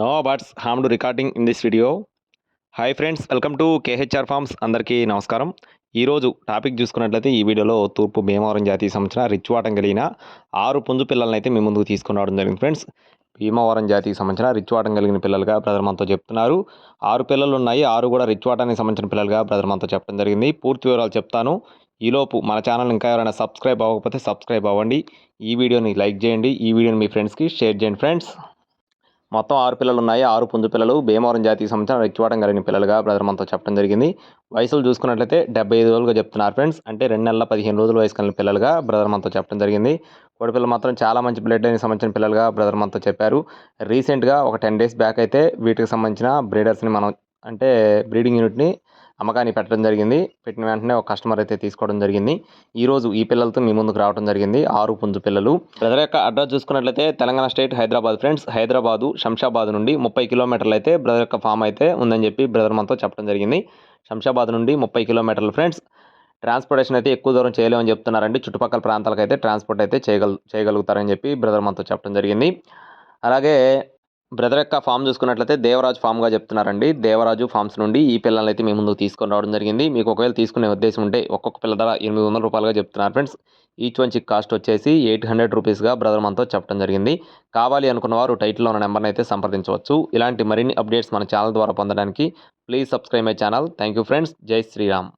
No birds harm to recording in this video. Hi friends welcome to KHR farms అందరికీ నమస్కారం. ఈరోజు topic చూసుకున్నట్లయితే ఈ వీడియోలో తూర్పు భీమవరం జాతికి సంబంధించిన రిచ్ వాటం కలిగిన ఆరు పుంజు పిల్లల్ని అయితే మీ ముందుకు తీసుకుని రావడం జరిగింది ఫ్రెండ్స్ భీమవరం జాతికి సంబంధించిన రిచ్ వాటం కలిగిన పిల్లలుగా బ్రదర్ మనతో చెప్తున్నారు. ఆరు పిల్లలు ఉన్నాయి ఆరు కూడా రిచ్ వాటానికి సంబంధించిన పిల్లలుగా బ్రదర్ మనతో చెప్పడం జరిగింది. పూర్తి వివరాలు చెప్తాను. ఈలోపు మన ఛానల్ ఇంకా ఎవరైనా సబ్స్క్రైబ్ అవ్వకపోతే సబ్స్క్రైబ్ అవ్వండి. ఈ వీడియోని లైక్ చేయండి. ఈ వీడియోని మీ ఫ్రెండ్స్కి షేర్ చేయండి ఫ్రెండ్స్ మొత్తం ఆరు పిల్లలు ఉన్నాయి ఆరు పుంజు పిల్లలు. భీమవరం జాతికి సంబంధించిన రెక్కివాటం కలిగిన పిల్లలుగా బ్రదర్ మనతో చెప్పడం జరిగింది. వయసులు చూసుకున్నట్లయితే డెబ్బై ఐదు రోజులుగా చెప్తున్నారు ఫ్రెండ్స్. అంటే రెండు నెలల పదిహేను రోజుల వయసు కలిగిన పిల్లలుగా బ్రదర్ మనతో చెప్పడం జరిగింది. కోడి పిల్లలు మాత్రం చాలా మంచి బ్లడ్ లైన్కి సంబంధించిన పిల్లలుగా బ్రదర్ మనతో చెప్పారు. రీసెంట్గా ఒక టెన్ డేస్ బ్యాక్ అయితే వీటికి సంబంధించిన బ్రీడర్స్ని మనం అంటే బ్రీడింగ్ యూనిట్ని అమ్మకాన్ని పెట్టడం జరిగింది. పెట్టిన వెంటనే ఒక కస్టమర్ అయితే తీసుకోవడం జరిగింది. ఈరోజు ఈ పిల్లలతో మీ ముందుకు రావడం జరిగింది. ఆరు పుంజు పిల్లలు. బ్రదర్ యొక్క అడ్రస్ చూసుకున్నట్లయితే తెలంగాణ స్టేట్ హైదరాబాద్ ఫ్రెండ్స్. హైదరాబాదు శంషాబాద్ నుండి ముప్పై కిలోమీటర్లు అయితే బ్రదర్ యొక్క ఫామ్ అయితే ఉందని చెప్పి బ్రదర్ మనతో చెప్పడం జరిగింది. శంషాబాద్ నుండి ముప్పై కిలోమీటర్లు ఫ్రెండ్స్. ట్రాన్స్పోర్టేషన్ అయితే ఎక్కువ దూరం చేయలేమని చెప్తున్నారండి. చుట్టుపక్కల ప్రాంతాలకు అయితే ట్రాన్స్పోర్ట్ అయితే చేయగల చేయగలుగుతారని చెప్పి బ్రదర్ మనతో చెప్పడం జరిగింది. అలాగే బ్రదర్ యొక్క ఫామ్ చూసుకున్నట్లయితే దేవరాజు ఫామ్గా చెప్తున్నారండి. దేవరాజు ఫామ్స్ నుండి ఈ పిల్లల్ని అయితే మీ ముందుకు తీసుకొని రావడం జరిగింది. మీకు ఒకవేళ తీసుకునే ఉద్దేశం ఉంటే ఒక్కొక్క పిల్ల ధర ఎనిమిది వందల రూపాయలుగా చెప్తున్నారు friends. Each one chick cost వచ్చేసి ఎయిట్ హండ్రెడ్ రూపీస్గా బ్రదర్ మనతో చెప్పడం జరిగింది. కావాలి అనుకున్న వారు టైటిల్లో ఉన్న నెంబర్ని అయితే సంప్రదించవచ్చు. ఇలాంటి మరిన్ని అప్డేట్స్ మన ఛానల్ ద్వారా పొందడానికి please subscribe my channel. Thank you friends. జై శ్రీరామ్.